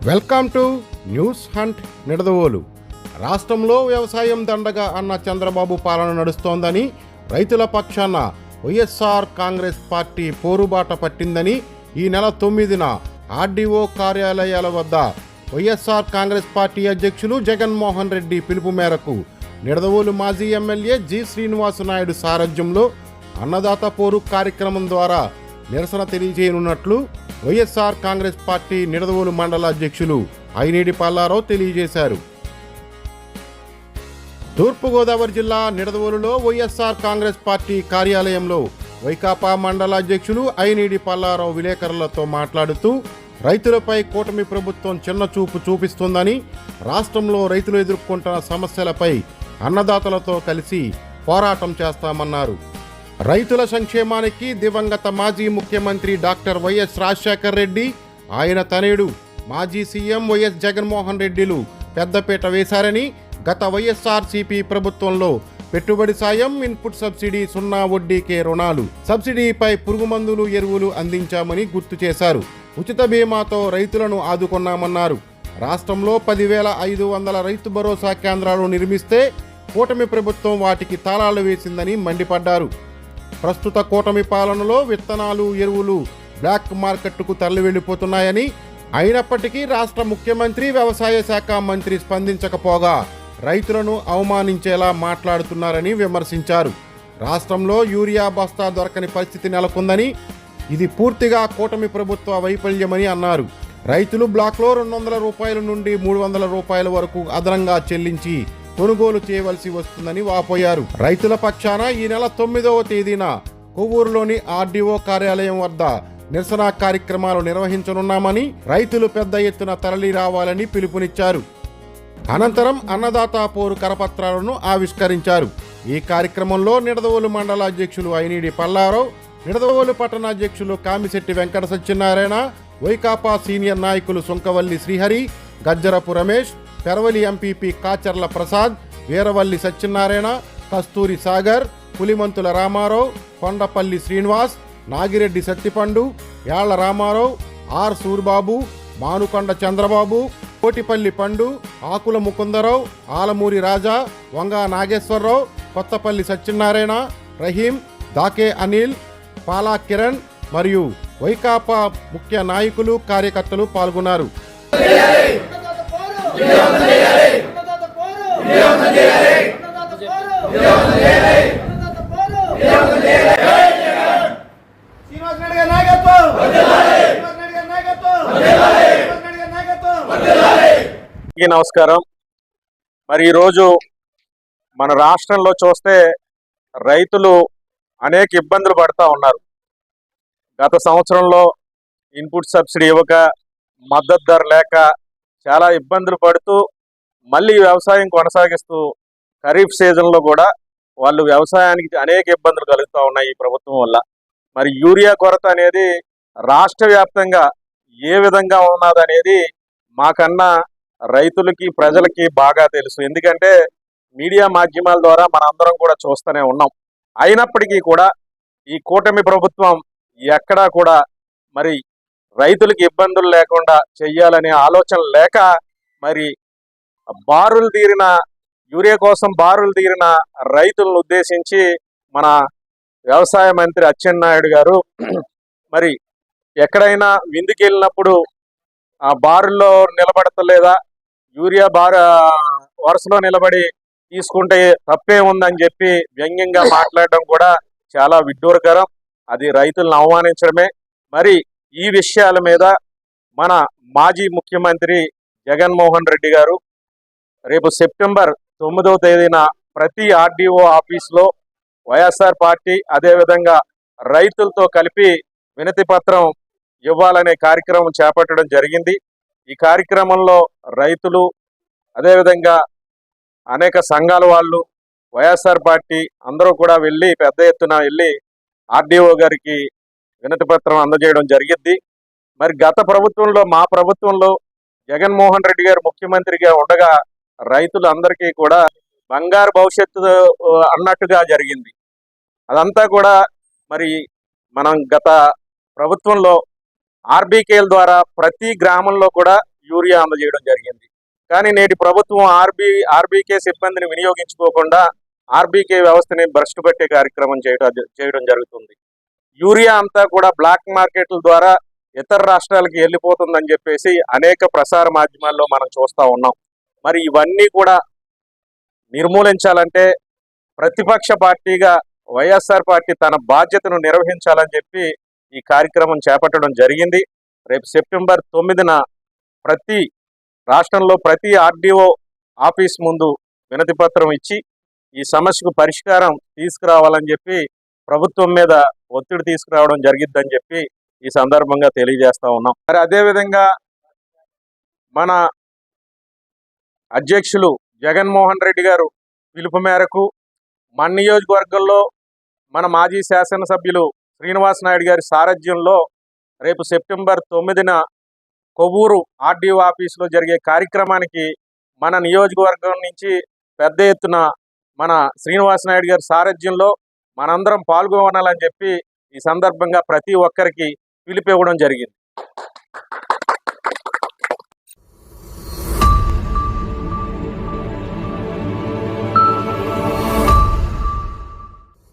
Welcome to news hunt Nidadavolu. రాష్ట్రంలో వ్యవసాయం దండగా అన్న చంద్రబాబు పాలన నడుస్తోందని రైతుల పక్షాన వైఎస్ఆర్ కాంగ్రెస్ పార్టీ పోరుబాట పట్టిందని ఈ నెల తొమ్మిదిన ఆర్డీఓ కార్యాలయాల వద్ద వైఎస్ఆర్ కాంగ్రెస్ పార్టీ అధ్యక్షులు జగన్మోహన్ రెడ్డి పిలుపు మేరకు నిడదవోలు మాజీ ఎమ్మెల్యే జి శ్రీనివాస నాయుడు సారథ్యంలో అన్నదాత పోరు కార్యక్రమం ద్వారా నిరసన తెలియజేయనున్నట్లు వైఎస్ఆర్ కాంగ్రెస్ పార్టీ నిడదవోలు మండల అధ్యక్షులు ఐనేడి పల్లారావు తెలియజేశారు. తూర్పుగోదావరి జిల్లా నిడదవోలులో వైఎస్ఆర్ కాంగ్రెస్ పార్టీ కార్యాలయంలో వైకాపా మండల అధ్యక్షులు ఐనేడి పల్లారావు విలేకరులతో మాట్లాడుతూ రైతులపై కూటమి ప్రభుత్వం చిన్న చూపు చూపిస్తుందని రాష్ట్రంలో రైతులు ఎదుర్కొంటున్న సమస్యలపై అన్నదాతలతో కలిసి పోరాటం చేస్తామన్నారు. రైతుల సంక్షేమానికి దివంగత మాజీ ముఖ్యమంత్రి డాక్టర్ వైఎస్ రాజశేఖర్ రెడ్డి ఆయన తనయుడు మాజీ సీఎం వైఎస్ జగన్మోహన్ రెడ్డిలు పెద్దపీట వేశారని గత వైఎస్ఆర్సీపీ ప్రభుత్వంలో పెట్టుబడి సాయం ఇన్పుట్ సబ్సిడీ సున్నా వడ్డీకే రుణాలు సబ్సిడీపై పురుగు మందులు ఎరువులు అందించామని గుర్తు చేశారు. ఉచిత బీమాతో రైతులను ఆదుకున్నామన్నారు. రాష్ట్రంలో పదివేల ఐదు వందల రైతు భరోసా కేంద్రాలు నిర్మిస్తే కూటమి ప్రభుత్వం వాటికి తాళాలు వేసిందని మండిపడ్డారు. ప్రస్తుత కూటమి పాలనలో విత్తనాలు ఎరువులు బ్లాక్ మార్కెట్కు తరలి వెళ్ళిపోతున్నాయని అయినప్పటికీ రాష్ట్ర ముఖ్యమంత్రి వ్యవసాయ శాఖ మంత్రి స్పందించకపోగా రైతులను అవమానించేలా మాట్లాడుతున్నారని విమర్శించారు. రాష్ట్రంలో యూరియా బస్తా దొరకని పరిస్థితి నెలకొందని ఇది పూర్తిగా కూటమి ప్రభుత్వ వైఫల్యమని అన్నారు. రైతులు బ్లాక్లో రెండు వందల రూపాయల నుండి మూడు వందల రూపాయల వరకు అదనంగా చెల్లించి కొనుగోలు చేయవలసి వస్తుందని వాపోయారు. రైతుల పక్షాన ఈ నెల తొమ్మిదవ తేదీన కొవ్వూరులోని ఆర్డీఓ కార్యాలయం వద్ద నిరసన కార్యక్రమాలు నిర్వహించనున్నామని రైతులు పెద్ద ఎత్తున తరలి రావాలని పిలుపునిచ్చారు. అనంతరం అన్నదాత పోరు కరపత్రాలను ఆవిష్కరించారు. ఈ కార్యక్రమంలో నిడదవోలు మండల అధ్యక్షులు అయినీడి పల్లారావు నిడదవోలు పట్టణ అధ్యక్షులు కామిశెట్టి వెంకట సత్యనారాయణ వైకాపా సీనియర్ నాయకులు సుంకవల్లి శ్రీహరి గజ్జరపు రమేష్ పెరవలి ఎంపీపీ కాచర్ల ప్రసాద్ వీరవల్లి సత్యనారాయణ కస్తూరి సాగర్ పులిమంతుల రామారావు కొండపల్లి శ్రీనివాస్ నాగిరెడ్డి సత్తిపండు యాళ్ళ రామారావు ఆర్ సూర్బాబు మానుకొండ చంద్రబాబు కోటిపల్లి పండు ఆకుల ముకుందరావు ఆలమూరి రాజా వంగా నాగేశ్వరరావు కొత్తపల్లి సత్యనారాయణ రహీం దాకే అనిల్ పాలా కిరణ్ మరియు వైకాపా ముఖ్య నాయకులు కార్యకర్తలు పాల్గొన్నారు. నమస్కారం. మరి ఈరోజు మన రాష్ట్రంలో చూస్తే రైతులు అనేక ఇబ్బందులు పడతా ఉన్నారు. గత సంవత్సరంలో ఇన్పుట్ సబ్సిడీ ఇవ్వక మద్దతు ధర లేక చాలా ఇబ్బందులు పడుతూ మళ్ళీ వ్యవసాయం కొనసాగిస్తూ ఖరీఫ్ సీజన్లో కూడా వాళ్ళు వ్యవసాయానికి అనేక ఇబ్బందులు కలుగుతూ ఉన్నాయి ఈ ప్రభుత్వం వల్ల. మరి యూరియా కొరత అనేది రాష్ట్ర వ్యాప్తంగా ఏ విధంగా ఉన్నదనేది మాకన్నా రైతులకి ప్రజలకి బాగా తెలుసు. ఎందుకంటే మీడియా మాధ్యమాల ద్వారా మనందరం కూడా చూస్తూనే ఉన్నాం. అయినప్పటికీ కూడా ఈ కూటమి ప్రభుత్వం ఎక్కడా కూడా మరి రైతులకు ఇబ్బందులు లేకుండా చెయ్యాలనే ఆలోచన లేక మరి బారులు తీరిన యూరియా కోసం బారులు తీరిన రైతులను ఉద్దేశించి మన వ్యవసాయ మంత్రి అచ్చెన్నాయుడు గారు మరి ఎక్కడైనా విందుకి వెళ్ళినప్పుడు ఆ బారుల్లో నిలబడతలేదా? యూరియా బార్ వరుసలో నిలబడి తీసుకుంటే తప్పే ఉందని చెప్పి వ్యంగ్యంగా మాట్లాడడం కూడా చాలా విడ్డూరకరం. అది రైతులను అవమానించడమే. మరి ఈ విషయాల మీద మన మాజీ ముఖ్యమంత్రి జగన్మోహన్ రెడ్డి గారు రేపు సెప్టెంబర్ తొమ్మిదవ తేదీన ప్రతి ఆర్డీఓ ఆఫీస్లో వైఎస్ఆర్ పార్టీ అదేవిధంగా రైతులతో కలిపి వినతి పత్రం ఇవ్వాలనే కార్యక్రమం చేపట్టడం జరిగింది. ఈ కార్యక్రమంలో రైతులు అదేవిధంగా అనేక సంఘాల వాళ్ళు వైఎస్ఆర్ పార్టీ అందరూ కూడా వెళ్ళి పెద్ద ఎత్తున వెళ్ళి ఆర్డీఓ గారికి వినతి పత్రం అందజేయడం జరిగింది. మరి గత ప్రభుత్వంలో మా ప్రభుత్వంలో జగన్మోహన్ రెడ్డి గారు ముఖ్యమంత్రిగా ఉండగా రైతులందరికీ కూడా బంగారు భవిష్యత్తు అన్నట్టుగా జరిగింది. అదంతా కూడా మరి మనం గత ప్రభుత్వంలో ఆర్బీకేల ద్వారా ప్రతి గ్రామంలో కూడా యూరియా అందజేయడం జరిగింది. కానీ నేటి ప్రభుత్వం ఆర్బీ ఆర్బీకే సిబ్బందిని వినియోగించుకోకుండా ఆర్బీకే వ్యవస్థని భ్రష్టు పెట్టే కార్యక్రమం చేయడం చేయడం జరుగుతుంది. యూరియా అంతా కూడా బ్లాక్ మార్కెట్ల ద్వారా ఇతర రాష్ట్రాలకి వెళ్ళిపోతుందని చెప్పేసి అనేక ప్రసార మాధ్యమాల్లో మనం చూస్తా ఉన్నాం. మరి ఇవన్నీ కూడా నిర్మూలించాలంటే ప్రతిపక్ష పార్టీగా వైఎస్ఆర్ పార్టీ తన బాధ్యతను నిర్వహించాలని చెప్పి ఈ కార్యక్రమం చేపట్టడం జరిగింది. రేపు సెప్టెంబర్ తొమ్మిదిన ప్రతి రాష్ట్రంలో ప్రతి ఆర్డీఓ ఆఫీస్ ముందు వినతి పత్రం ఇచ్చి ఈ సమస్యకు పరిష్కారం తీసుకురావాలని చెప్పి ప్రభుత్వం మీద ఒత్తిడి తీసుకురావడం జరిగిద్దని చెప్పి ఈ సందర్భంగా తెలియజేస్తా ఉన్నాం. మరి అదేవిధంగా మన అధ్యక్షులు జగన్మోహన్ రెడ్డి గారు పిలుపు మేరకు మన నియోజకవర్గంలో మన మాజీ శాసనసభ్యులు శ్రీనివాస్ నాయుడు గారి సారథ్యంలో రేపు సెప్టెంబర్ తొమ్మిదిన కొవ్వూరు ఆర్డీఓ ఆఫీసులో జరిగే కార్యక్రమానికి మన నియోజకవర్గం నుంచి పెద్ద ఎత్తున మన శ్రీనివాస్ నాయుడు గారి సారథ్యంలో మనందరం పాల్గొనాలని చెప్పి ఈ సందర్భంగా ప్రతి ఒక్కరికి పిలిపివ్వడం జరిగింది.